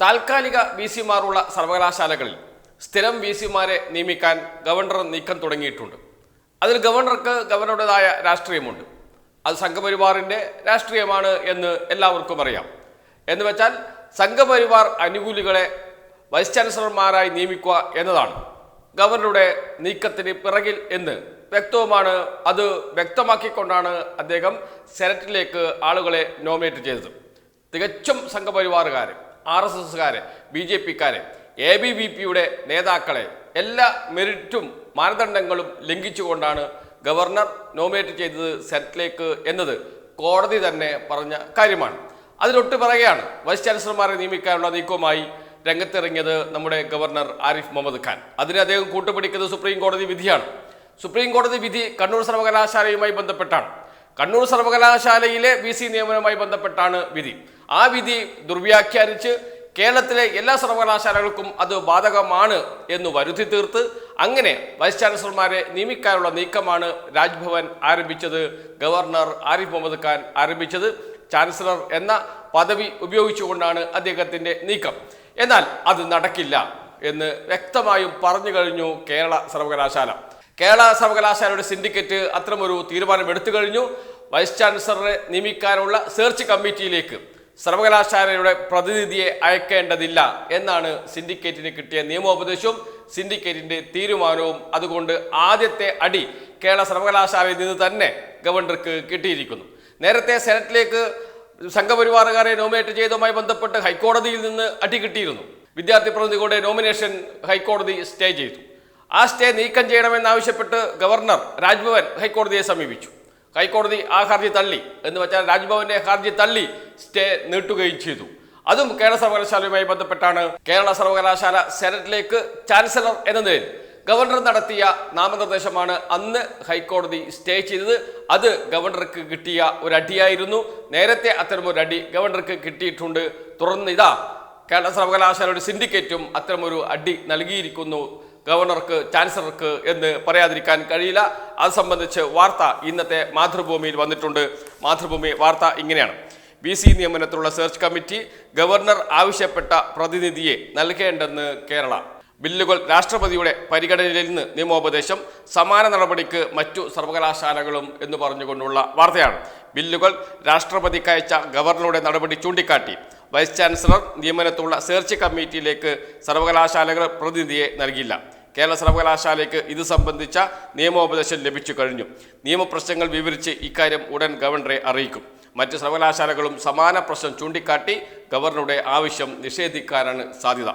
താൽക്കാലിക വി സിമാരുള്ള സർവകലാശാലകളിൽ സ്ഥിരം വി സിമാരെ നിയമിക്കാൻ ഗവർണർ നീക്കം തുടങ്ങിയിട്ടുണ്ട്. അതിൽ ഗവർണർക്ക് ഗവർണറുടേതായ രാഷ്ട്രീയമുണ്ട്. അത് സംഘപരിവാറിന്റെ രാഷ്ട്രീയമാണ് എന്ന് എല്ലാവർക്കും അറിയാം. എന്ന് വെച്ചാൽ സംഘപരിവാർ അനുകൂലികളെ വൈസ് ചാൻസലർമാരായി നിയമിക്കുക എന്നതാണ് ഗവർണറുടെ നീക്കത്തിന് പിറകിൽ എന്ന് വ്യക്തവുമാണ്. അത് വ്യക്തമാക്കിക്കൊണ്ടാണ് അദ്ദേഹം സെനറ്റിലേക്ക് ആളുകളെ നോമിനേറ്റ് ചെയ്തത്. തികച്ചും സംഘപരിവാറുകാരെ ആർ എസ് എസ്സുകാരെ ബി ജെ പിക്കാരെ എ ബി വി പിയുടെ നേതാക്കളെ എല്ലാ മെറിറ്റും മാനദണ്ഡങ്ങളും ലംഘിച്ചുകൊണ്ടാണ് ഗവർണർ നോമിനേറ്റ് ചെയ്തത് സെനറ്റിലേക്ക് എന്നത് കോടതി തന്നെ പറഞ്ഞ കാര്യമാണ്. അതിലൊട്ട് പറയുകയാണ് വൈസ് ചാൻസലർമാരെ നിയമിക്കാനുള്ള നീക്കവുമായി രംഗത്തിറങ്ങിയത് നമ്മുടെ ഗവർണർ ആരിഫ് മുഹമ്മദ് ഖാൻ. അതിന് അദ്ദേഹം കൂട്ടുപിടിക്കുന്നത് സുപ്രീം കോടതി വിധിയാണ്. സുപ്രീം കോടതി വിധി കണ്ണൂർ സർവകലാശാലയുമായി ബന്ധപ്പെട്ടാണ്. കണ്ണൂർ സർവകലാശാലയിലെ വി സി നിയമനവുമായി ബന്ധപ്പെട്ടാണ് വിധി. ആ വിധി ദുർവ്യാഖ്യാനിച്ച് കേരളത്തിലെ എല്ലാ സർവകലാശാലകൾക്കും അത് ബാധകമാണ് എന്ന് വരുത്തി തീർത്ത് അങ്ങനെ വൈസ് ചാൻസലർമാരെ നിയമിക്കാനുള്ള നീക്കമാണ് രാജ്ഭവൻ ആരംഭിച്ചത് ഗവർണർ ആരിഫ് മുഹമ്മദ് ഖാൻ ആരംഭിച്ചത് ചാൻസലർ എന്ന പദവി ഉപയോഗിച്ചുകൊണ്ടാണ് അദ്ദേഹത്തിന്റെ നീക്കം. എന്നാൽ അത് നടക്കില്ല എന്ന് വ്യക്തമായും പറഞ്ഞു കഴിഞ്ഞു കേരള സർവകലാശാല. കേരള സർവകലാശാലയുടെ സിൻഡിക്കേറ്റ് അത്തരമൊരു തീരുമാനം എടുത്തു കഴിഞ്ഞു. വൈസ് ചാൻസലറെ നിയമിക്കാനുള്ള സെർച്ച് കമ്മിറ്റിയിലേക്ക് സർവകലാശാലയുടെ പ്രതിനിധിയെ അയക്കേണ്ടതില്ല എന്നാണ് സിൻഡിക്കേറ്റിന് കിട്ടിയ നിയമോപദേശവും സിൻഡിക്കേറ്റിന്റെ തീരുമാനവും അതുകൊണ്ട് ആദ്യത്തെ അടി കേരള സർവകലാശാലയിൽ നിന്ന് തന്നെ ഗവർണർക്ക് കിട്ടിയിരിക്കുന്നു. നേരത്തെ സെനറ്റിലേക്ക് സംഘപരിവാറുകാരെ നോമിനേറ്റ് ചെയ്തതുമായി ബന്ധപ്പെട്ട് ഹൈക്കോടതിയിൽ നിന്ന് അടി കിട്ടിയിരുന്നു. വിദ്യാർത്ഥി പ്രതിനിധികളുടെ നോമിനേഷൻ ഹൈക്കോടതി സ്റ്റേ ചെയ്തു. ആ സ്റ്റേ നീക്കം ചെയ്യണമെന്നാവശ്യപ്പെട്ട് ഗവർണർ രാജ്ഭവൻ ഹൈക്കോടതിയെ സമീപിച്ചു. ഹൈക്കോടതി ആ ഹർജി തള്ളി എന്ന് വെച്ചാൽ രാജ്ഭവന്റെ ഹർജി തള്ളി സ്റ്റേ നീട്ടുകയും ചെയ്തു. അതും കേരള സർവകലാശാലയുമായി ബന്ധപ്പെട്ടാണ്. കേരള സർവകലാശാല സെനറ്റിലേക്ക് ചാൻസലർ എന്ന നിലയിൽ ഗവർണർ നടത്തിയ നാമനിർദ്ദേശമാണ് അന്ന് ഹൈക്കോടതി സ്റ്റേ ചെയ്തത്. അത് ഗവർണർക്ക് കിട്ടിയ ഒരു അടിയായിരുന്നു നേരത്തെ അത്തരമൊരു അടി ഗവർണർക്ക് കിട്ടിയിട്ടുണ്ട്. തുടർന്ന് ഇതാ കേരള സർവകലാശാലയുടെ സിൻഡിക്കേറ്റും അത്തരമൊരു അടി നൽകിയിരിക്കുന്നു. ഗവർണർക്ക് ചാൻസലർക്ക് എന്ന് പറയാതിരിക്കാൻ കഴിയില്ല. അത് സംബന്ധിച്ച് വാർത്ത ഇന്നത്തെ മാതൃഭൂമിയിൽ വന്നിട്ടുണ്ട്. മാതൃഭൂമി വാർത്ത ഇങ്ങനെയാണ്. ബി സി നിയമനത്തിലുള്ള സെർച്ച് കമ്മിറ്റി ഗവർണർ ആവശ്യപ്പെട്ട പ്രതിനിധിയെ നൽകേണ്ടെന്ന് കേരള. ബില്ലുകൾ രാഷ്ട്രപതിയുടെ പരിഗണനയിൽ നിന്ന് നിയമോപദേശം സമാന നടപടിക്ക് മറ്റു സർവകലാശാലകളും എന്ന് പറഞ്ഞുകൊണ്ടുള്ള വാർത്തയാണ്. ബില്ലുകൾ രാഷ്ട്രപതിക്കയച്ച ഗവർണറുടെ നടപടി ചൂണ്ടിക്കാട്ടി. വൈസ് ചാൻസലർ നിയമനത്തുള്ള സെർച്ച് കമ്മിറ്റിയിലേക്ക് സർവകലാശാലകൾ പ്രതിനിധിയെ നൽകില്ല കേരള സർവകലാശാലയ്ക്ക് ഇത് സംബന്ധിച്ച നിയമോപദേശം ലഭിച്ചു കഴിഞ്ഞു. നിയമപ്രശ്നങ്ങൾ വിവരിച്ച് ഇക്കാര്യം ഉടൻ ഗവർണറെ അറിയിക്കും. മറ്റ് സർവകലാശാലകളും സമാന പ്രശ്നം ചൂണ്ടിക്കാട്ടി ഗവർണറുടെ ആവശ്യം നിഷേധിക്കാനാണ് സാധ്യത.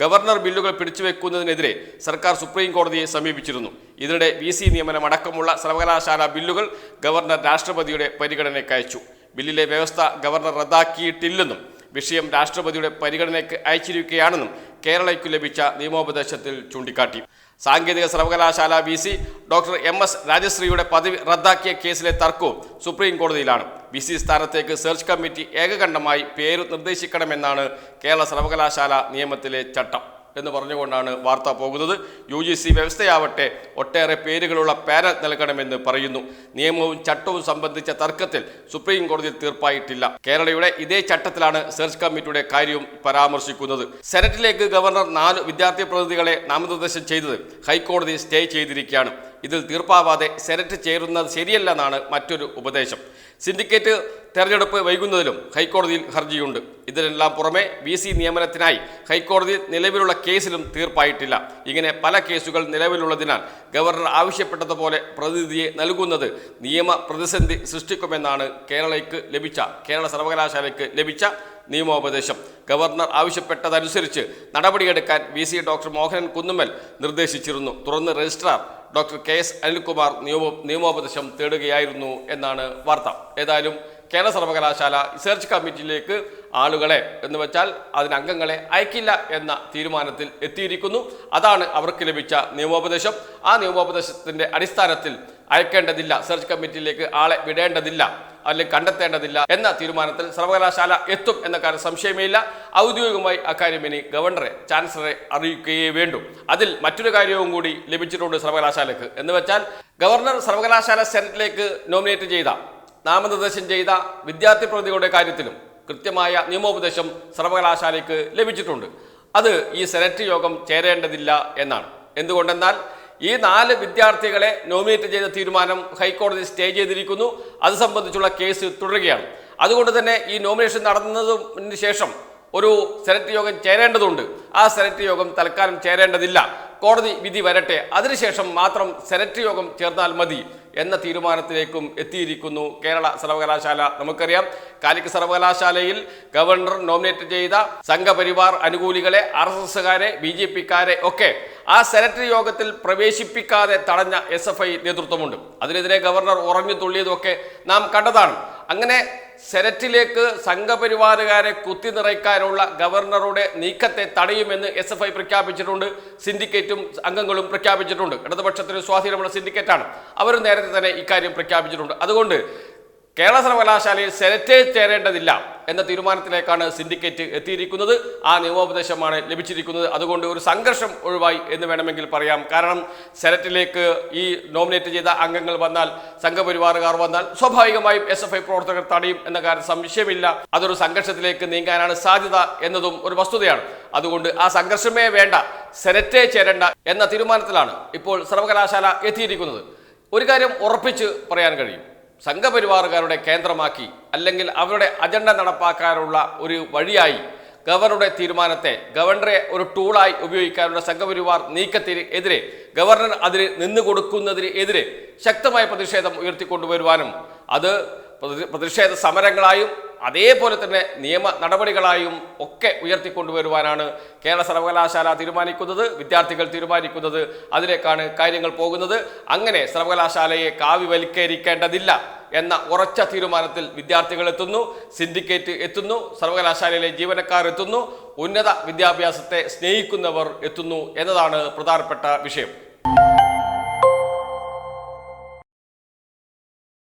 ഗവർണർ ബില്ലുകൾ പിടിച്ചുവെക്കുന്നതിനെതിരെ സർക്കാർ സുപ്രീം കോടതിയെ സമീപിച്ചിരുന്നു. ഇതിനിടെ വി സി നിയമനം അടക്കമുള്ള സർവകലാശാല ബില്ലുകൾ ഗവർണർ രാഷ്ട്രപതിയുടെ പരിഗണനയ്ക്ക് അയച്ചു. ബില്ലിലെ വ്യവസ്ഥ ഗവർണർ റദ്ദാക്കിയിട്ടില്ലെന്നും വിഷയം രാഷ്ട്രപതിയുടെ പരിഗണനയ്ക്ക് അയച്ചിരിക്കുകയാണെന്നും കേരളയ്ക്കു ലഭിച്ച നിയമോപദേശത്തിൽ ചൂണ്ടിക്കാട്ടി. സാങ്കേതിക സർവകലാശാല V C doctor M S രാജശ്രീയുടെ പദവി റദ്ദാക്കിയ കേസിലെ തർക്കവും സുപ്രീം കോടതിയിലാണ്. വി സി സ്ഥാനത്തേക്ക് സെർച്ച് കമ്മിറ്റി ഏകകണ്ഠമായി പേര് നിർദ്ദേശിക്കണമെന്നാണ് കേരള സർവകലാശാല നിയമത്തിലെ ചട്ടം. എന്ന് പറഞ്ഞുകൊണ്ടാണ് വാർത്ത പോകുന്നത്. യു ജി സി വ്യവസ്ഥയാവട്ടെ ഒട്ടേറെ പേരുകളുള്ള പാനൽ നൽകണമെന്ന് പറയുന്നു. നിയമവും ചട്ടവും സംബന്ധിച്ച തർക്കത്തിൽ സുപ്രീം കോടതി തീർപ്പായിട്ടില്ല. കേരളയുടെ ഇതേ ചട്ടത്തിലാണ് സെർച്ച് കമ്മിറ്റിയുടെ കാര്യവും പരാമർശിക്കുന്നത്. സെനറ്റിലേക്ക് ഗവർണർ നാല് വിദ്യാർത്ഥി പ്രതിനിധികളെ നാമനിർദ്ദേശം ചെയ്തത് ഹൈക്കോടതി സ്റ്റേ ചെയ്തിരിക്കുകയാണ്. ഇതിൽ തീർപ്പാവാതെ സെനറ്റ് ചേരുന്നത് ശരിയല്ലെന്നാണ് മറ്റൊരു ഉപദേശം. സിൻഡിക്കേറ്റ് തെരഞ്ഞെടുപ്പ് വൈകുന്നതിലും ഹൈക്കോടതിയിൽ ഹർജിയുണ്ട്. ഇതിനെല്ലാം പുറമെ വി സി നിയമനത്തിനായി ഹൈക്കോടതി നിലവിലുള്ള കേസിലും തീർപ്പായിട്ടില്ല. ഇങ്ങനെ പല കേസുകൾ നിലവിലുള്ളതിനാൽ ഗവർണർ ആവശ്യപ്പെട്ടതുപോലെ പ്രതിനിധിയെ നൽകുന്നത് നിയമ പ്രതിസന്ധി സൃഷ്ടിക്കുമെന്നാണ് കേരളയ്ക്ക് ലഭിച്ച കേരള സർവകലാശാലയ്ക്ക് ലഭിച്ച നിയമോപദേശം. ഗവർണർ ആവശ്യപ്പെട്ടതനുസരിച്ച് നടപടിയെടുക്കാൻ V C doctor Mohanan Kunnummal നിർദ്ദേശിച്ചിരുന്നു. തുടർന്ന് registrar doctor K S Anilkumar നിയമ നിയമോപദേശം തേടുകയായിരുന്നു എന്നാണ് വാർത്ത. ഏതായാലും കേരള സർവകലാശാല റിസർച്ച് കമ്മിറ്റിയിലേക്ക് ആളുകളെ എന്ന് വെച്ചാൽ അതിന് അംഗങ്ങളെ അയക്കില്ല എന്ന തീരുമാനത്തിൽ എത്തിയിരിക്കുന്നു. അതാണ് അവർക്ക് ലഭിച്ച നിയമോപദേശം. ആ നിയമോപദേശത്തിന്റെ അടിസ്ഥാനത്തിൽ അയക്കേണ്ടതില്ല സെർച്ച് കമ്മിറ്റിയിലേക്ക് ആളെ വിടേണ്ടതില്ല അല്ലെങ്കിൽ കണ്ടെത്തേണ്ടതില്ല എന്ന തീരുമാനത്തിൽ സർവകലാശാല എത്തും എന്ന കാര്യം സംശയമേയില്ല ഔദ്യോഗികമായി അക്കാര്യം ഇനി ഗവർണറെ ചാൻസലറെ അറിയിക്കുകയേ വേണ്ടു. അതിൽ മറ്റൊരു കാര്യവും കൂടി ലഭിച്ചിട്ടുണ്ട് സർവകലാശാലയ്ക്ക്. എന്ന് വെച്ചാൽ ഗവർണർ സർവകലാശാല സെനറ്റിലേക്ക് നോമിനേറ്റ് ചെയ്ത നാമനിർദ്ദേശം ചെയ്ത വിദ്യാർത്ഥി പ്രതികളുടെ കാര്യത്തിലും കൃത്യമായ നിയമോപദേശം സർവകലാശാലയ്ക്ക് ലഭിച്ചിട്ടുണ്ട്. അത് ഈ സെനറ്റ് യോഗം ചേരേണ്ടതില്ല എന്നാണ്. എന്തുകൊണ്ടെന്നാൽ ഈ നാല് വിദ്യാർത്ഥികളെ നോമിനേറ്റ് ചെയ്ത തീരുമാനം ഹൈക്കോടതി സ്റ്റേ ചെയ്തിരിക്കുന്നു. അത് സംബന്ധിച്ചുള്ള കേസ് തുടരുകയാണ്. അതുകൊണ്ട് തന്നെ ഈ നോമിനേഷൻ നടന്നതിന് ശേഷം ഒരു സെനറ്റ് യോഗം ചേരേണ്ടതുണ്ട്. ആ സെനറ്റ് യോഗം തൽക്കാലം ചേരേണ്ടതില്ല. കോടതി വിധി വരട്ടെ. അതിനുശേഷം മാത്രം സെനറ്റ് യോഗം ചേർന്നാൽ മതി എന്ന തീരുമാനത്തിലേക്കും എത്തിയിരിക്കുന്നു കേരള സർവകലാശാല. നമുക്കറിയാം കാലിക്കറ്റ് സർവകലാശാലയിൽ ഗവർണർ നോമിനേറ്റ് ചെയ്ത സംഘപരിവാർ അനുകൂലികളെ ആർ എസ് എസുകാരെ ബി ജെ പിക്കാരെ ഒക്കെ ആ സെനറ്റ് യോഗത്തിൽ പ്രവേശിപ്പിക്കാതെ തടഞ്ഞ എസ് എഫ് ഐ നേതൃത്വമുണ്ട്. അതിനെതിരെ ഗവർണർ ഉറഞ്ഞു തുള്ളിയതൊക്കെ നാം കണ്ടതാണ്. അങ്ങനെ സെനറ്റിലേക്ക് സംഘപരിവാറുകാരെ കുത്തി നിറയ്ക്കാനുള്ള ഗവർണറുടെ നീക്കത്തെ തടയുമെന്ന് എസ് എഫ് ഐ പ്രഖ്യാപിച്ചിട്ടുണ്ട്. സിൻഡിക്കേറ്റും അംഗങ്ങളും പ്രഖ്യാപിച്ചിട്ടുണ്ട്. ഇടതുപക്ഷത്തിന് സ്വാധീനമുള്ള സിൻഡിക്കേറ്റാണ്. അവരും നേരത്തെ തന്നെ ഇക്കാര്യം പ്രഖ്യാപിച്ചിട്ടുണ്ട്. അതുകൊണ്ട് കേരള സർവകലാശാലയിൽ സെനറ്റേ ചേരേണ്ടതില്ല. എന്ന തീരുമാനത്തിലേക്കാണ് സിൻഡിക്കേറ്റ് എത്തിയിരിക്കുന്നത്. ആ നിയമോപദേശമാണ് ലഭിച്ചിരിക്കുന്നത്. അതുകൊണ്ട് ഒരു സംഘർഷം ഒഴിവായി എന്ന് വേണമെങ്കിൽ പറയാം. കാരണം സെനറ്റിലേക്ക് ഈ നോമിനേറ്റ് ചെയ്ത അംഗങ്ങൾ വന്നാൽ സംഘപരിവാറുകാർ വന്നാൽ സ്വാഭാവികമായും എസ് എഫ് ഐ പ്രവർത്തകർ തടയും എന്ന കാര്യം സംശയമില്ല. അതൊരു സംഘർഷത്തിലേക്ക് നീങ്ങാനാണ് സാധ്യത എന്നതും ഒരു വസ്തുതയാണ്. അതുകൊണ്ട് ആ സംഘർഷമേ വേണ്ട സെനറ്റേ ചേരേണ്ട എന്ന തീരുമാനത്തിലാണ് ഇപ്പോൾ സർവകലാശാല എത്തിയിരിക്കുന്നത്. ഒരു കാര്യം ഉറപ്പിച്ച് പറയാൻ കഴിയും. സംഘപരിവാറുകാരുടെ കേന്ദ്രമാക്കി അല്ലെങ്കിൽ അവരുടെ അജണ്ട നടപ്പാക്കാനുള്ള ഒരു വഴിയായി ഗവർണറുടെ തീരുമാനത്തെ ഗവർണറെ ഒരു ടൂളായി ഉപയോഗിക്കാനുള്ള സംഘപരിവാർ നീക്കത്തിന് എതിരെ ഗവർണർ അതിന് നിന്നു കൊടുക്കുന്നതിന് എതിരെ ശക്തമായ പ്രതിഷേധം ഉയർത്തിക്കൊണ്ടുവരുവാനും അത് പ്രതിഷേധ സമരങ്ങളായും അതേപോലെ തന്നെ നിയമ നടപടികളായും ഒക്കെ ഉയർത്തിക്കൊണ്ടുവരുവാനാണ് കേരള സർവകലാശാല തീരുമാനിക്കുന്നത് വിദ്യാർത്ഥികൾ തീരുമാനിക്കുന്നത് അതിലേക്കാണ് കാര്യങ്ങൾ പോകുന്നത്. അങ്ങനെ സർവകലാശാലയെ കാവ്യവൽക്കരിക്കേണ്ടതില്ല എന്ന ഉറച്ച തീരുമാനത്തിൽ വിദ്യാർത്ഥികൾ എത്തുന്നു സിൻഡിക്കേറ്റ് എത്തുന്നു സർവകലാശാലയിലെ ജീവനക്കാർ എത്തുന്നു ഉന്നത വിദ്യാഭ്യാസത്തെ സ്നേഹിക്കുന്നവർ എത്തുന്നു എന്നതാണ് പ്രധാനപ്പെട്ട വിഷയം.